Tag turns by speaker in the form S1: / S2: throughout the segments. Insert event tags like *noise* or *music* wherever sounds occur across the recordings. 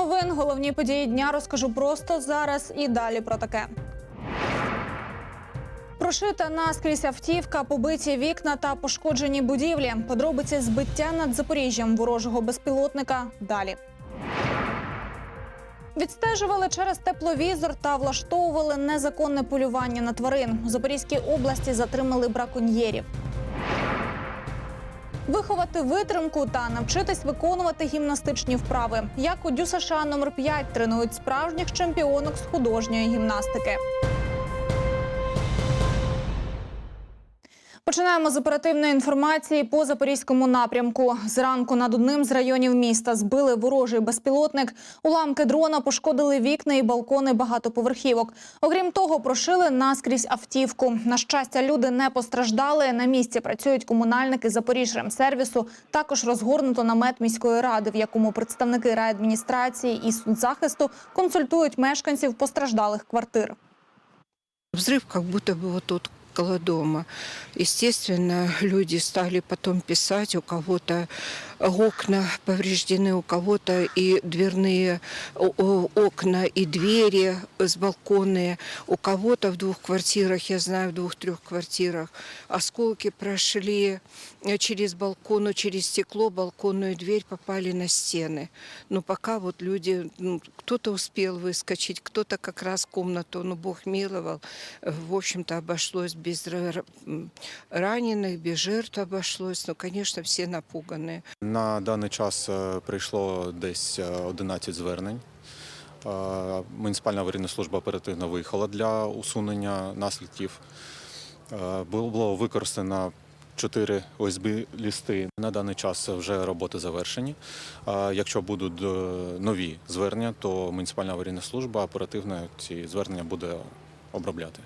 S1: новин. Головні події дня розкажу просто зараз і далі про таке. Прошита наскрізь автівка, побиті вікна та пошкоджені будівлі. Подробиці збиття над Запоріжжям ворожого безпілотника. Далі. Відстежували через тепловізор та влаштовували незаконне полювання на тварин. У Запорізькій області затримали браконьєрів. Виховати витримку та навчитись виконувати гімнастичні вправи. Як у Дю США номер 5 тренують справжніх чемпіонок з художньої гімнастики. Починаємо з оперативної інформації по запорізькому напрямку. Зранку над одним з районів міста збили ворожий безпілотник. Уламки дрона пошкодили вікна і балкони багатоповерхівок. Окрім того, прошили наскрізь автівку. На щастя, люди не постраждали. На місці працюють комунальники Запоріжремсервісу. Також розгорнуто намет міської ради, в якому представники райадміністрації і судзахисту консультують мешканців постраждалих квартир.
S2: Взрыв как будто бы вот тут около дома. Естественно, люди стали потом писать, у кого-то окна повреждены, у кого-то и дверные о- о- окна, и двери с балконы, у кого-то в двух квартирах, я знаю, в двух-трех квартирах, осколки прошли э, через балкон, через стекло, балконную дверь попали на стены. Но пока вот люди, ну, кто-то успел выскочить, кто-то как раз в комнату, ну, Бог миловал, Э, в общем-то, обошлось без ра- м, раненых, без жертв обошлось. Ну, конечно, все напуганы.
S3: На даний час е, прийшло десь е, 11 звернень. Е, Муніципальна аварійна служба оперативно виїхала для усунення наслідків. Е, Було використано 4 ОСБ лісти. На даний час вже роботи завершені. Е, Якщо будуть е, нові звернення, то муніципальна аварійна служба оперативно ці звернення буде обробляти.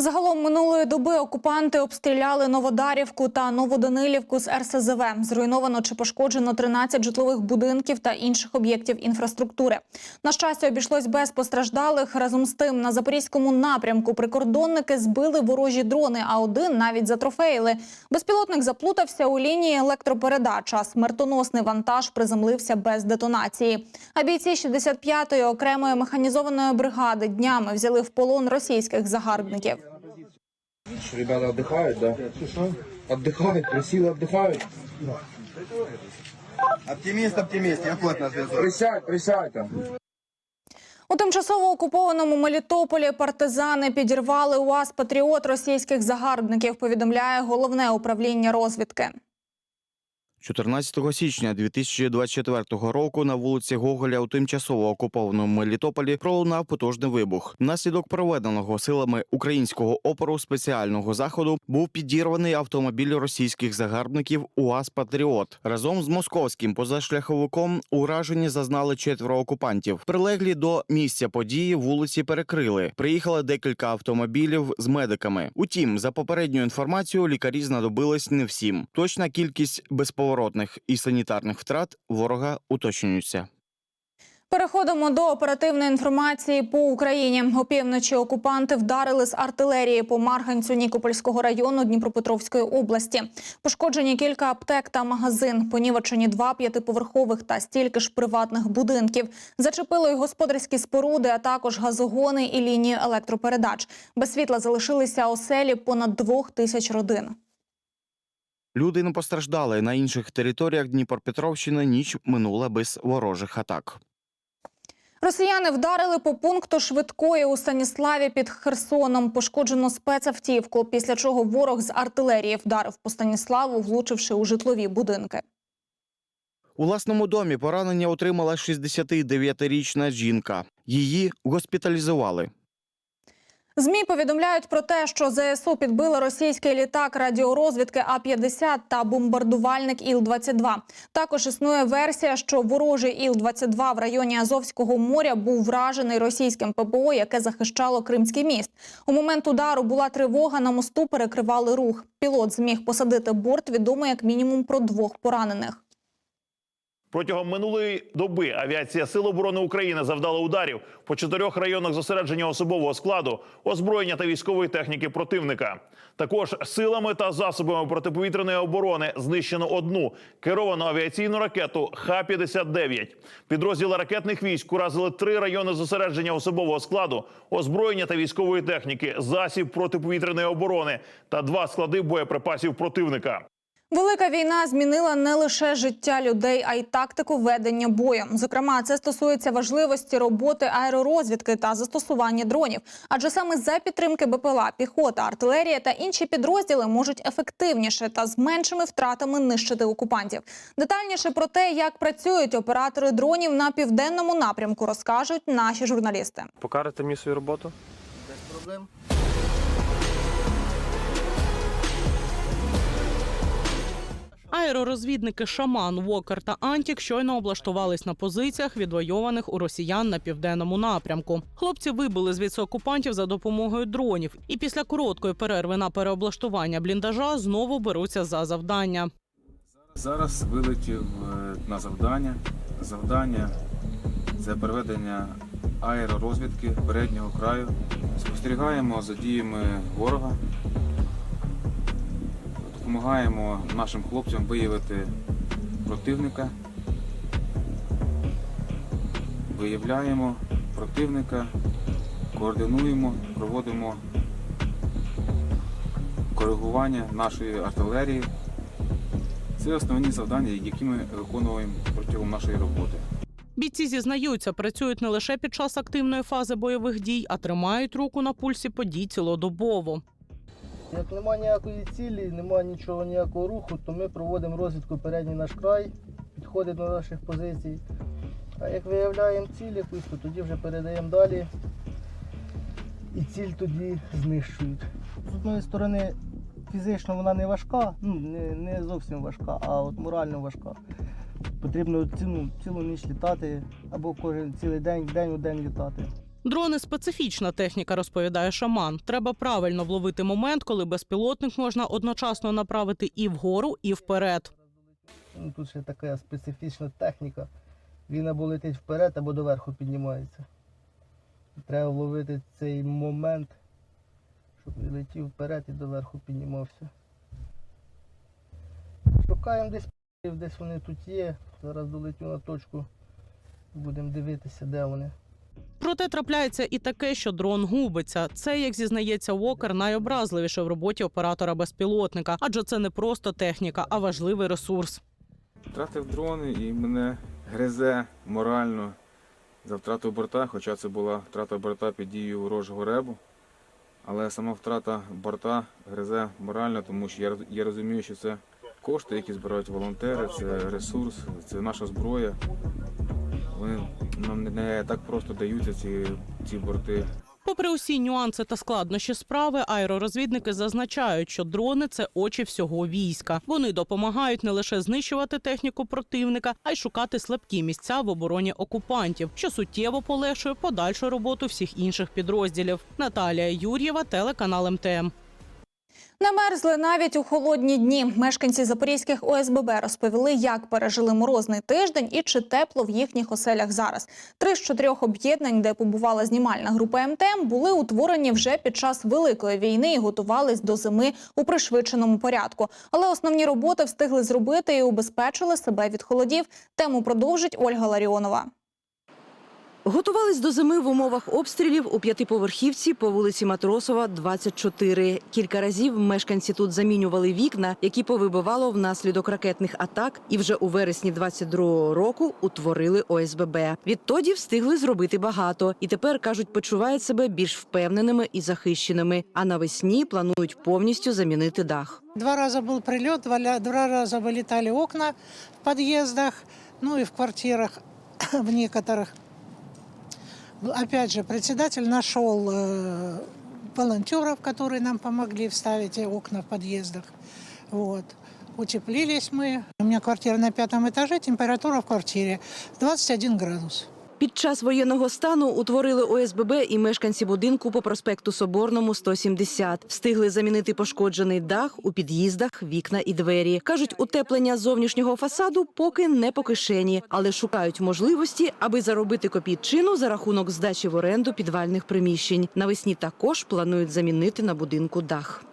S1: Загалом минулої доби окупанти обстріляли Новодарівку та Новоданилівку з РСЗВ. Зруйновано чи пошкоджено 13 житлових будинків та інших об'єктів інфраструктури. На щастя, обійшлось без постраждалих. Разом з тим, на запорізькому напрямку прикордонники збили ворожі дрони, а один навіть затрофеїли. Безпілотник заплутався у лінії електропередач, а смертоносний вантаж приземлився без детонації. А бійці 65-ї окремої механізованої бригади днями взяли в полон російських загарбників.
S4: Ребята отдыхают, да? Отдыхают, красиво отдыхают.
S5: Оптимист, оптимист, я вход на зв'язок.
S4: Присядь, присядь там.
S1: У тимчасово окупованому Мелітополі партизани підірвали УАЗ Патріот російських загарбників. Повідомляє головне управління розвідки.
S6: 14 січня 2024 року на вулиці Гоголя у тимчасово окупованому Мелітополі пролунав потужний вибух. Внаслідок проведеного силами українського опору спеціального заходу був підірваний автомобіль російських загарбників УАЗ Патріот. Разом з московським позашляховиком уражені зазнали четверо окупантів. Прилеглі до місця події вулиці перекрили. Приїхали декілька автомобілів з медиками. Утім, за попередньою інформацією, лікарі знадобились не всім. Точна кількість безповоротних і санітарних втрат ворога уточнюється.
S1: Переходимо до оперативної інформації по Україні. Опівночі окупанти вдарили з артилерії по Марганцю Нікопольського району Дніпропетровської області. Пошкоджені кілька аптек та магазин. Понівечені два п'ятиповерхових та стільки ж приватних будинків. Зачепило й господарські споруди, а також газогони і лінії електропередач. Без світла залишилися оселі понад двох тисяч родин.
S6: Люди не постраждали на інших територіях Дніпропетровщини. Ніч минула без ворожих атак.
S1: Росіяни вдарили по пункту швидкої у Станіславі під Херсоном. Пошкоджено спецавтівку, після чого ворог з артилерії вдарив по Станіславу, влучивши у житлові будинки.
S6: У власному домі поранення отримала 69-річна жінка. Її госпіталізували.
S1: ЗМІ повідомляють про те, що ЗСУ підбили російський літак радіорозвідки А-50 та бомбардувальник Іл-22. Також існує версія, що ворожий Іл-22 в районі Азовського моря був вражений російським ППО, яке захищало Кримський міст. У момент удару була тривога на мосту, перекривали рух. Пілот зміг посадити борт. Відомо як мінімум про двох поранених.
S7: Протягом минулої доби авіація Сил оборони України завдала ударів по чотирьох районах зосередження особового складу, озброєння та військової техніки противника. Також силами та засобами протиповітряної оборони знищено одну керовану авіаційну ракету Х-59. Підрозділи ракетних військ уразили три райони зосередження особового складу, озброєння та військової техніки, засіб протиповітряної оборони та два склади боєприпасів противника.
S1: Велика війна змінила не лише життя людей, а й тактику ведення бою. Зокрема, це стосується важливості роботи аеророзвідки та застосування дронів. Адже саме за підтримки БПЛА, піхота, артилерія та інші підрозділи можуть ефективніше та з меншими втратами нищити окупантів. Детальніше про те, як працюють оператори дронів на південному напрямку, розкажуть наші журналісти.
S8: Покажете мені свою роботу?
S9: Аеророзвідники Шаман, Вокер та Антік щойно облаштувались на позиціях, відвойованих у росіян на південному напрямку. Хлопці вибили звідси окупантів за допомогою дронів, і після короткої перерви на переоблаштування бліндажа знову беруться за завдання.
S10: Зараз вилетів е, на завдання. Завдання це проведення аеророзвідки переднього краю. Спостерігаємо за діями ворога. Допомагаємо нашим хлопцям виявити противника. Виявляємо противника, координуємо, проводимо коригування нашої артилерії. Це основні завдання, які ми виконуємо протягом нашої роботи.
S9: Бійці зізнаються, працюють не лише під час активної фази бойових дій, а тримають руку на пульсі подій цілодобово.
S11: Як немає ніякої цілі, немає нічого, ніякого руху, то ми проводимо розвідку передній наш край, підходить до наших позицій. А як виявляємо ціль якусь, то тоді вже передаємо далі. І ціль тоді знищують. З одної сторони, фізично вона не важка, ну не, зовсім важка, а от морально важка. Потрібно цілу, цілу ніч літати або кожен цілий день, день у день літати.
S9: Дрони специфічна техніка, розповідає шаман. Треба правильно вловити момент, коли безпілотник можна одночасно направити і вгору, і вперед.
S11: Ну, тут ще така специфічна техніка. Він або летить вперед, або доверху піднімається. Треба вловити цей момент, щоб він летів вперед і доверху піднімався. Шукаємо десь, десь вони тут є. Зараз долетю на точку. Будемо дивитися, де вони.
S9: Проте трапляється і таке, що дрон губиться. Це, як зізнається Вокер, найобразливіше в роботі оператора безпілотника, адже це не просто техніка, а важливий ресурс.
S10: Втратив дрони і мене гризе морально за втрату борта, хоча це була втрата борта під дією ворожого ребу. Але сама втрата борта гризе морально, тому що я, я розумію, що це кошти, які збирають волонтери, це ресурс, це наша зброя. Вони нам не- так просто даються ці, ці борти.
S9: Попри усі нюанси та складнощі справи, аеророзвідники зазначають, що дрони це очі всього війська. Вони допомагають не лише знищувати техніку противника, а й шукати слабкі місця в обороні окупантів, що суттєво полегшує подальшу роботу всіх інших підрозділів. Наталія Юр'єва, телеканал МТМ.
S1: Намерзли навіть у холодні дні. Мешканці запорізьких ОСББ розповіли, як пережили морозний тиждень і чи тепло в їхніх оселях зараз. Три з чотирьох об'єднань, де побувала знімальна група МТМ, були утворені вже під час великої війни і готувались до зими у пришвидшеному порядку. Але основні роботи встигли зробити і убезпечили себе від холодів. Тему продовжить Ольга Ларіонова.
S12: Готувались до зими в умовах обстрілів у п'ятиповерхівці по вулиці Матросова, 24. Кілька разів мешканці тут замінювали вікна, які повибивало внаслідок ракетних атак, і вже у вересні 22-го року утворили ОСББ. Відтоді встигли зробити багато, і тепер кажуть, почувають себе більш впевненими і захищеними. А навесні планують повністю замінити дах.
S13: Два раза был прилет, два, ля- два раза вылетали окна в подъездах, ну и в квартирах *coughs* в некоторых. Опять же, председатель нашел э, волонтеров, которые нам помогли вставить окна в подъездах. Вот. Утеплились мы. У меня квартира на пятом этаже, температура в квартире 21 градус.
S12: Під час воєнного стану утворили ОСББ і мешканці будинку по проспекту Соборному 170. Встигли замінити пошкоджений дах у під'їздах, вікна і двері. Кажуть, утеплення зовнішнього фасаду поки не по кишені, але шукають можливості, аби заробити копійчину за рахунок здачі в оренду підвальних приміщень. Навесні також планують замінити на будинку дах.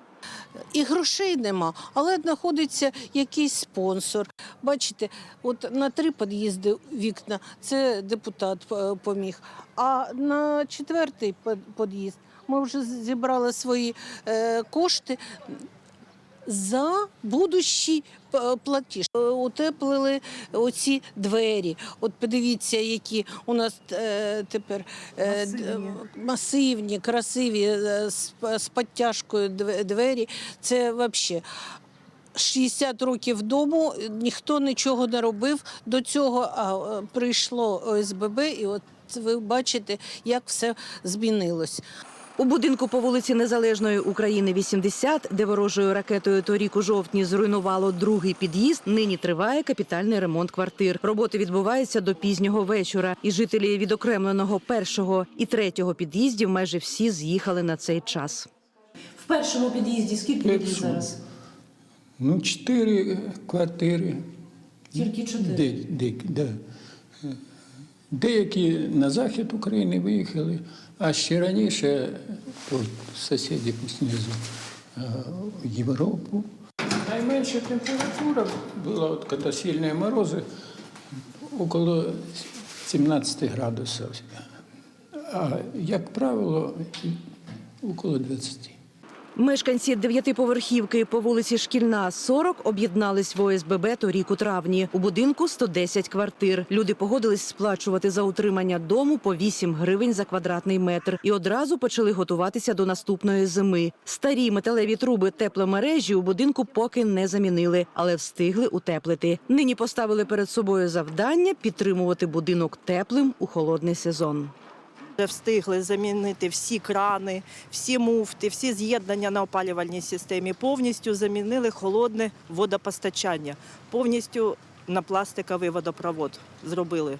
S8: І грошей нема, але знаходиться якийсь спонсор. Бачите, от на три під'їзди вікна це депутат е, поміг. А на четвертий під- під'їзд ми вже зібрали свої е, кошти. За будущий платіж Е, утеплили оці двері. От подивіться, які у нас е, тепер е, д- масивні, красиві е, з, підтяжкою двері. Це взагалі. 60 років тому ніхто нічого не робив. До цього а, е, прийшло ОСББ, і от ви бачите, як все змінилось.
S12: У будинку по вулиці Незалежної України 80, де ворожою ракетою торік у жовтні зруйнувало другий під'їзд, нині триває капітальний ремонт квартир. Роботи відбуваються до пізнього вечора, і жителі відокремленого першого і третього під'їздів майже всі з'їхали на цей час.
S14: В першому під'їзді скільки людей зараз?
S15: Ну, чотири квартири.
S14: Тільки чотири.
S15: Де, де, да. Деякі на захід України виїхали, а ще раніше тут сусіди знизу е, Європу. Найменша температура була, от, коли сильні морози, около 17 градусів. А, як правило, около 20.
S12: Мешканці дев'ятиповерхівки по вулиці Шкільна 40 об'єднались в ОСББ торік у травні. У будинку 110 квартир. Люди погодились сплачувати за утримання дому по 8 гривень за квадратний метр і одразу почали готуватися до наступної зими. Старі металеві труби тепломережі у будинку поки не замінили, але встигли утеплити. Нині поставили перед собою завдання підтримувати будинок теплим у холодний сезон.
S16: Вже встигли замінити всі крани, всі муфти, всі з'єднання на опалювальній системі. Повністю замінили холодне водопостачання, повністю на пластиковий водопровод зробили.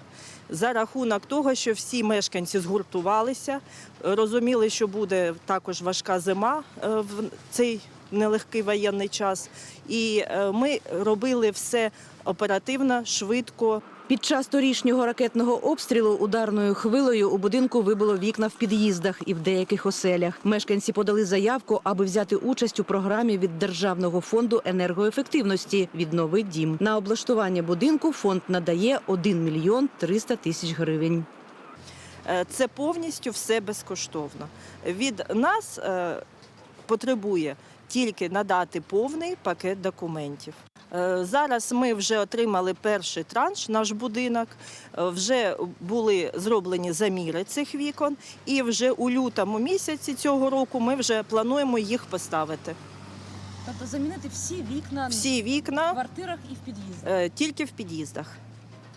S16: За рахунок того, що всі мешканці згуртувалися, розуміли, що буде також важка зима е, в цей нелегкий воєнний час. І е, ми робили все оперативно, швидко.
S12: Під час торішнього ракетного обстрілу ударною хвилею у будинку вибило вікна в під'їздах і в деяких оселях. Мешканці подали заявку, аби взяти участь у програмі від Державного фонду енергоефективності «Віднови дім». На облаштування будинку фонд надає 1 мільйон 300 тисяч гривень.
S16: Е, Це повністю все безкоштовно. Від нас е, потребує тільки надати повний пакет документів. Е, Зараз ми вже отримали перший транш, наш будинок. Е, Вже були зроблені заміри цих вікон, і вже у лютому місяці цього року ми вже плануємо їх поставити.
S14: Тобто замінити всі вікна
S16: Всі вікна
S14: в квартирах і в під'їздах.
S16: Е, Тільки в під'їздах.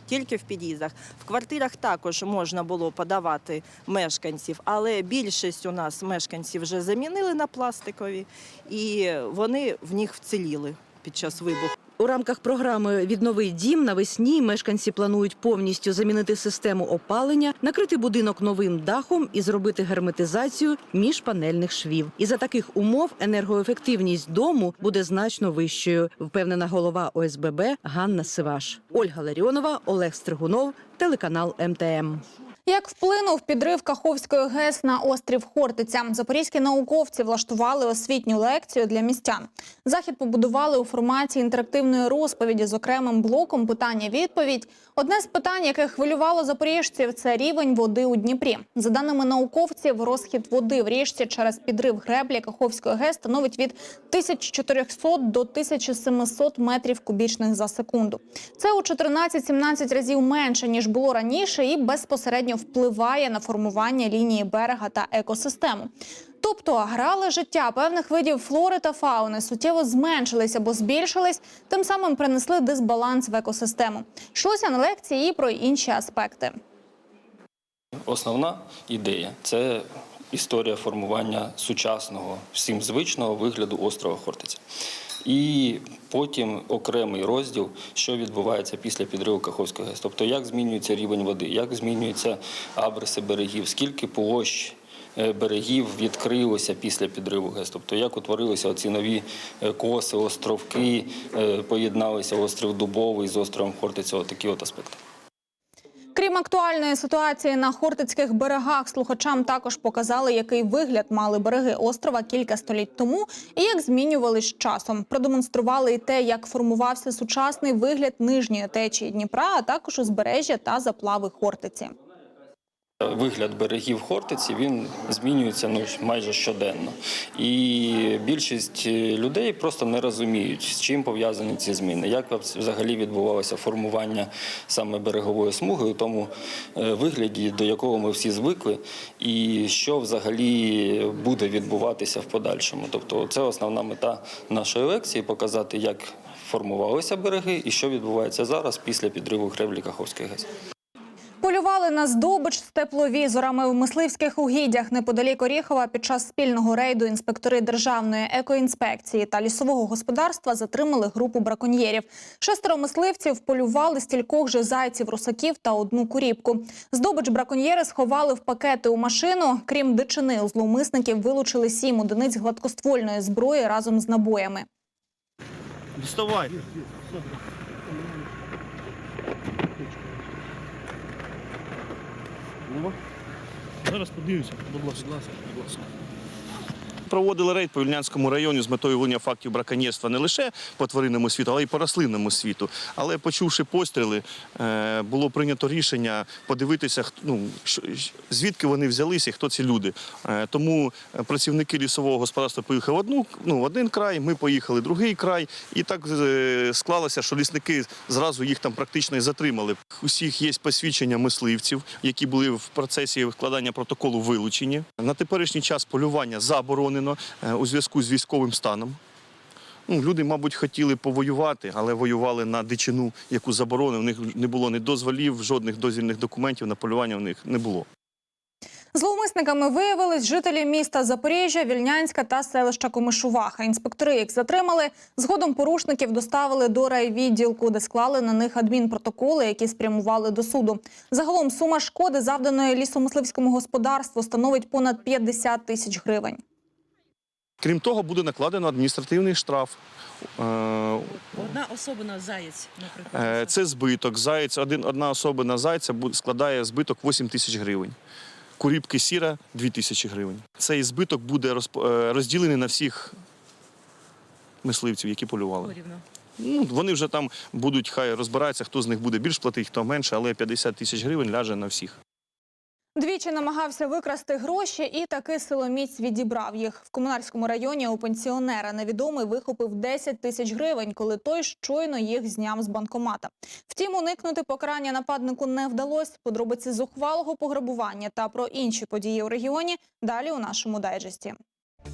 S16: Тільки в під'їздах. В квартирах також можна було подавати мешканців, але більшість у нас мешканців вже замінили на пластикові, і вони в них вціліли під час вибуху.
S12: У рамках програми Віднови дім навесні мешканці планують повністю замінити систему опалення, накрити будинок новим дахом і зробити герметизацію міжпанельних швів. І за таких умов енергоефективність дому буде значно вищою, впевнена голова ОСББ Ганна Сиваш. Ольга Ларіонова, Олег Стригунов, телеканал МТМ.
S1: Як вплинув підрив Каховської ГЕС на острів Хортиця? Запорізькі науковці влаштували освітню лекцію для містян. Захід побудували у форматі інтерактивної розповіді з окремим блоком питання-відповідь. Одне з питань, яке хвилювало запоріжців, це рівень води у Дніпрі. За даними науковців, розхід води в річці через підрив греблі Каховської ГЕС становить від 1400 до 1700 метрів кубічних за секунду. Це у 14-17 разів менше ніж було раніше, і безпосередньо впливає на формування лінії берега та екосистему. Тобто грали життя певних видів флори та фауни суттєво зменшились або збільшились, тим самим принесли дисбаланс в екосистему. Йшлося на лекції і про інші аспекти.
S17: Основна ідея це історія формування сучасного, всім звичного вигляду острова Хортиця. і потім окремий розділ, що відбувається після підриву Каховської ГЕС. Тобто, як змінюється рівень води, як змінюються абриси берегів, скільки площ берегів відкрилося після підриву ГЕС. Тобто, як утворилися ці нові е, коси, островки, е, поєдналися острів Дубовий з островом Хортиця, такі от аспекти.
S1: Крім актуальної ситуації на хортицьких берегах, слухачам також показали, який вигляд мали береги острова кілька століть тому і як змінювались часом. Продемонстрували і те, як формувався сучасний вигляд нижньої течії Дніпра, а також узбережжя та заплави Хортиці.
S17: Вигляд берегів Хортиці він змінюється ну майже щоденно, і більшість е, людей просто не розуміють, з чим пов'язані ці зміни, як взагалі відбувалося формування саме берегової смуги у тому е, вигляді, до якого ми всі звикли, і що взагалі буде відбуватися в подальшому. Тобто, це основна мета нашої лекції показати, як формувалися береги і що відбувається зараз після підриву греблі Каховської ГЕС.
S1: Полювали на здобич з тепловізорами в мисливських угіддях неподалік Оріхова. Під час спільного рейду інспектори державної екоінспекції та лісового господарства затримали групу браконьєрів. Шестеро мисливців полювали стількох же зайців, русаків та одну куріпку. Здобич браконьєри сховали в пакети у машину. Крім дичини, у зловмисників вилучили сім одиниць гладкоствольної зброї разом з набоями.
S18: Зараз подивимося, будь ласка. Будь ласка.
S19: Проводили рейд по Вільнянському районі з метою виявлення фактів браконьєрства не лише по тваринному світу, але й по рослинному світу. Але почувши постріли, е, було прийнято рішення подивитися, ну, звідки вони взялися і хто ці люди. Е, Тому е, працівники лісового господарства поїхали в одну, ну, в один край, ми поїхали в другий край. І так склалося, що лісники зразу їх там практично і затримали. Усіх є посвідчення мисливців, які були в процесі складання протоколу вилучені. На теперішній час полювання заборонено е, у зв'язку з військовим станом. Ну, люди, мабуть, хотіли повоювати, але воювали на дичину, яку заборонили. У них не було ні дозволів, жодних дозвільних документів на полювання в них не було.
S1: Зловмисниками виявились жителі міста Запоріжжя, Вільнянська та селища Комишуваха. Інспектори їх затримали. Згодом порушників доставили до райвідділку, де склали на них адмінпротоколи, які спрямували до суду. Загалом сума шкоди, завданої лісомисливському господарству, становить понад 50 тисяч гривень.
S19: Крім того, буде накладено адміністративний штраф. Е,
S14: Одна особина заєць, наприклад.
S19: е, Це збиток. Заєць, один, одна особа на зайця складає збиток 8 тисяч гривень. Куріпки сіра 2 тисячі гривень. Цей збиток буде е, розділений на всіх мисливців, які полювали. Ну, вони вже там будуть, хай розбираються, хто з них буде більш платити, хто менше, але 50 тисяч гривень ляже на всіх.
S1: Двічі намагався викрасти гроші і таки силоміць відібрав їх. В комунальському районі у пенсіонера невідомий вихопив 10 тисяч гривень, коли той щойно їх зняв з банкомата. Втім, уникнути покарання нападнику не вдалося. Подробиці зухвалого пограбування та про інші події у регіоні далі у нашому дайджесті.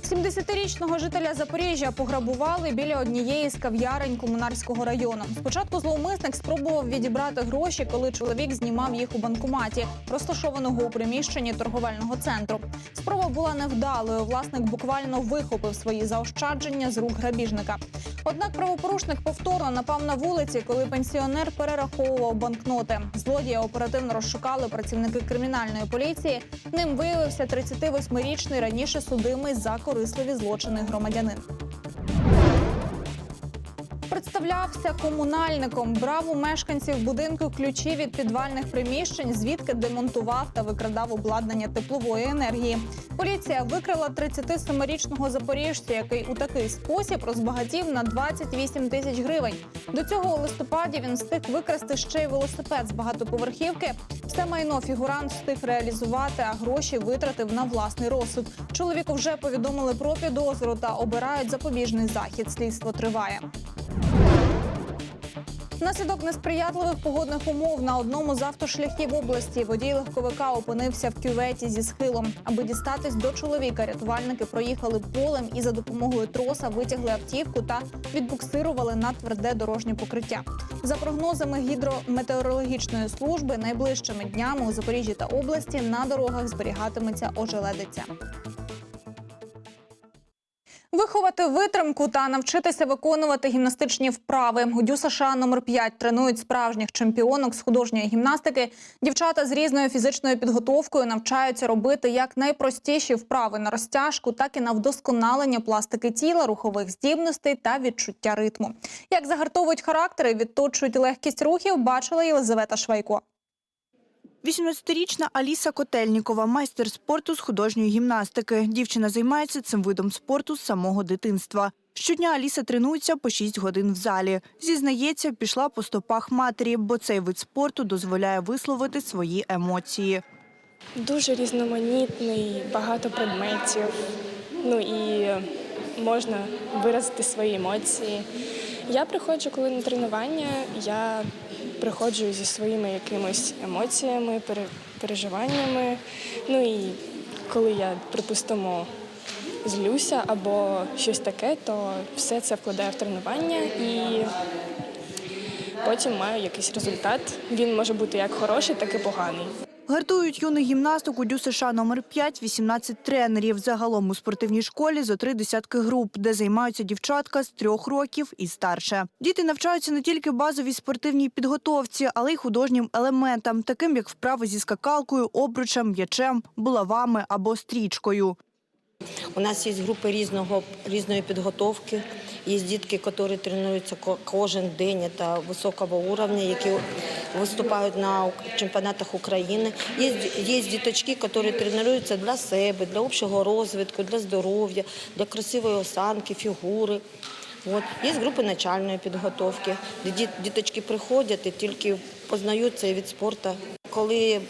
S1: 70-річного жителя Запоріжжя пограбували біля однієї з кав'ярень комунарського району. Спочатку зловмисник спробував відібрати гроші, коли чоловік знімав їх у банкоматі, розташованого у приміщенні торговельного центру. Спроба була невдалою. Власник буквально вихопив свої заощадження з рук грабіжника. Однак правопорушник повторно напав на вулиці, коли пенсіонер перераховував банкноти. Злодія оперативно розшукали працівники кримінальної поліції. Ним виявився 38-річний раніше судимий за корисливі злочини громадянин. Представлявся комунальником, брав у мешканців будинку ключі від підвальних приміщень, звідки демонтував та викрадав обладнання теплової енергії. Поліція викрила 37-річного запоріжця, який у такий спосіб розбагатів на 28 тисяч гривень. До цього у листопаді він встиг викрасти ще й велосипед з багатоповерхівки. Все майно фігурант встиг реалізувати, а гроші витратив на власний розсуд. Чоловіку вже повідомили про підозру та обирають запобіжний захід. Слідство триває. Внаслідок несприятливих погодних умов на одному з автошляхів області водій легковика опинився в кюветі зі схилом. Аби дістатись до чоловіка, рятувальники проїхали полем і за допомогою троса витягли автівку та відбуксирували на тверде дорожнє покриття. За прогнозами гідрометеорологічної служби, найближчими днями у Запоріжжі та області на дорогах зберігатиметься ожеледиця. Виховати витримку та навчитися виконувати гімнастичні вправи. Дю США номер 5 тренують справжніх чемпіонок з художньої гімнастики. Дівчата з різною фізичною підготовкою навчаються робити як найпростіші вправи на розтяжку, так і на вдосконалення пластики тіла, рухових здібностей та відчуття ритму. Як загартовують характери, відточують легкість рухів, бачила Єлизавета Швайко.
S20: 18-річна Аліса Котельнікова, майстер спорту з художньої гімнастики. Дівчина займається цим видом спорту з самого дитинства. Щодня Аліса тренується по 6 годин в залі. Зізнається, пішла по стопах матері, бо цей вид спорту дозволяє висловити свої емоції.
S21: Дуже різноманітний, багато предметів. Ну і можна виразити свої емоції. Я приходжу, коли на тренування, я приходжу зі своїми якимись емоціями, переживаннями. Ну і коли я, припустимо, злюся або щось таке, то все це вкладаю в тренування і потім маю якийсь результат. Він може бути як хороший, так і поганий.
S20: Гартують юних гімнасток у Дю США номер 5 18 тренерів. Загалом у спортивній школі зо три десятки груп, де займаються дівчатка з трьох років і старше. Діти навчаються не тільки базовій спортивній підготовці, але й художнім елементам, таким як вправи зі скакалкою, обручем, м'ячем, булавами або стрічкою.
S22: У нас є групи різного, різної підготовки. Є дітки, які тренуються кожен день та високого уровня, які виступають на чемпіонатах України. Є, є діточки, які тренуються для себе, для общого розвитку, для здоров'я, для красивої осанки, фігури. От. Є групи начальної підготовки, де діточки приходять і тільки познаються від спорту. Коли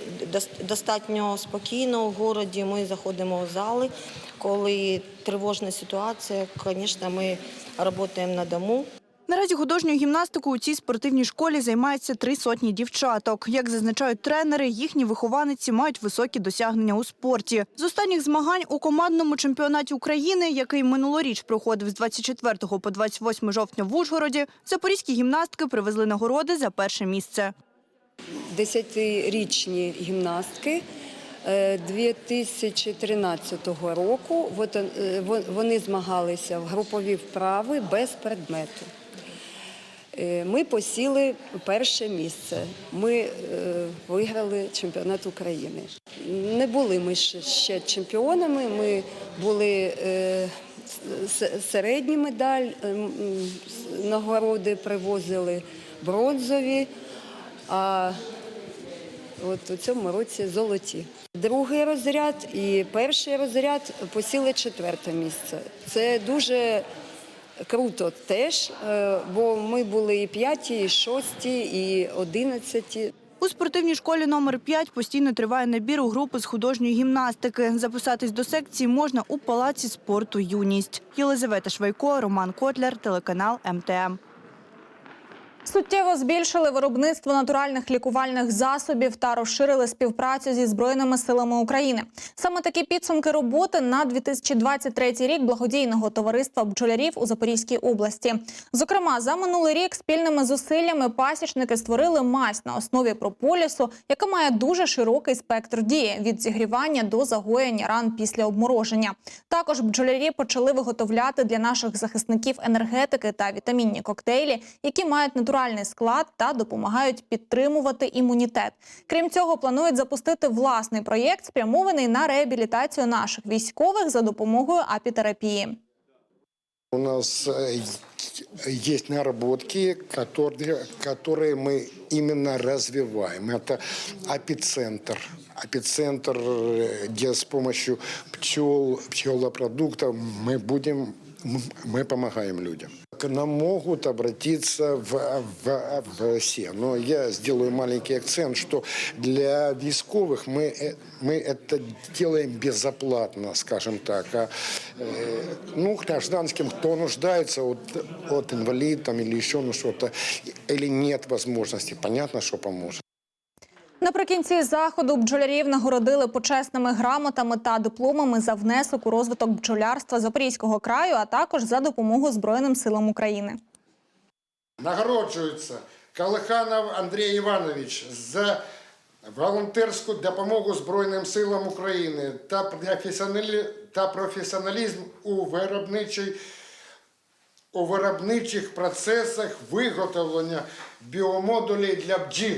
S22: достатньо спокійно в городі, ми заходимо в зали. Коли тривожна ситуація, звісно, ми працюємо на дому.
S20: Наразі художньою гімнастикою у цій спортивній школі займається три сотні дівчаток. Як зазначають тренери, їхні вихованиці мають високі досягнення у спорті. З останніх змагань у командному чемпіонаті України, який минулоріч проходив з 24 по 28 жовтня в Ужгороді, запорізькі гімнастки привезли нагороди за перше місце.
S23: Десятирічні гімнастки е, 2013 року. От, е, Вони змагалися в групові вправи без предмету. Е, Ми посіли перше місце. Ми е, виграли чемпіонат України. Не були ми ще- чемпіонами, ми були е, середні медаль, нагороди привозили бронзові. А От у цьому році золоті. Другий розряд і перший розряд посіли четверте місце. Це дуже круто теж, е, бо ми були і п'яті, і шості, і одинадцяті.
S20: У спортивній школі номер 5 постійно триває набір у групи з художньої гімнастики. Записатись до секції можна у палаці спорту Юність. Єлизавета Швайко, Роман Котляр, телеканал МТМ.
S1: Суттєво збільшили виробництво натуральних лікувальних засобів та розширили співпрацю зі збройними силами України. Саме такі підсумки роботи на 2023 рік благодійного товариства бджолярів у Запорізькій області. Зокрема, за минулий рік спільними зусиллями пасічники створили мазь на основі прополісу, яка має дуже широкий спектр дії від зігрівання до загоєння ран після обмороження. Також бджолярі почали виготовляти для наших захисників енергетики та вітамінні коктейлі, які мають натуральний склад та допомагають підтримувати імунітет. Крім цього, планують запустити власний проєкт, спрямований на реабілітацію наших військових за допомогою апітерапії.
S24: У нас э, есть наработки, которые, которые мы именно развиваем. Это апицентр. Апицентр, э, где с помощью пчел, пчелопродуктов мы будем м- мы помогаем людям. К нам могут обратиться в, в, в все. Но я сделаю маленький акцент, что для військовых мы, э, мы это делаем безоплатно, скажем так. А, э, ну, гражданским, кто нуждается от, от инвалид там, или еще ну, что-то, или нет возможности, понятно, что поможет.
S1: Наприкінці заходу бджолярів нагородили почесними грамотами та дипломами за внесок у розвиток бджолярства Запорізького краю, а також за допомогу Збройним силам України.
S24: Нагороджується Калиханов Андрій Іванович за волонтерську допомогу Збройним силам України та професіоналі- та професіоналізм у виробничій у виробничих процесах виготовлення біомодулів для бджіл.